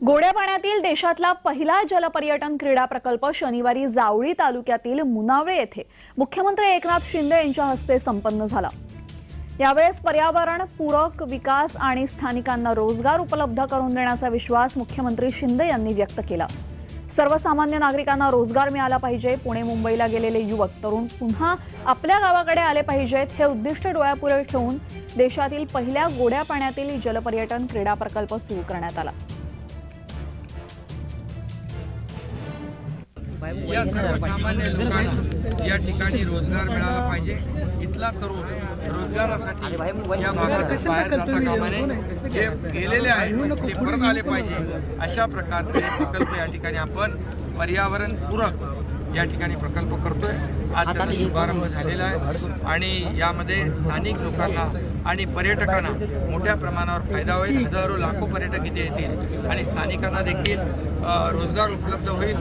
गोड्या पाण्यातील देशातला पहिला जलपर्यटन क्रीडा प्रकल्प शनिवारी जावळी तालुक्यातील मुनावळे येथे. मुख्यमंत्री एकनाथ शिंदे यांच्या हस्ते संपन्न झाला. यावेळेस पर्यावरण पूरक विकास आणि स्थानिकांना रोजगार उपलब्ध करून देण्याचा विश्वास मुख्यमंत्री शिंदे यांनी व्यक्त केला. सर्वसामान्य नागरिकांना रोजगार मिळाला पाहिजे. पुणे मुंबईला गेलेले युवक तरुण पुन्हा आपल्या गावाकडे आले पाहिजेत हे उद्दिष्ट डोळ्यापुढे ठेवून देशातील पहिल्या गोड्या पाण्यातील जलपर्यटन क्रीडा प्रकल्प सुरू करण्यात आला. या सर्वसामान्य लोकांना या ठिकाणी रोजगार मिळाला पाहिजे. इथला तरुण रोजगारासाठी या भागात बाहेर जाता जे गेलेले आहेत ते परत आले पाहिजे. अशा प्रकारचे प्रकल्प या ठिकाणी आपण पर्यावरणपूरक या ठिकाणी प्रकल्प करतोय. आज त्याचा शुभारंभ झालेला आहे. आणि यामध्ये स्थानिक लोकांना आणि पर्यटकांना मोठ्या प्रमाणावर फायदा होईल. हजारो लाखो पर्यटक इथे येतील. आणि स्थानिकांना देखील रोजगार उपलब्ध होईल.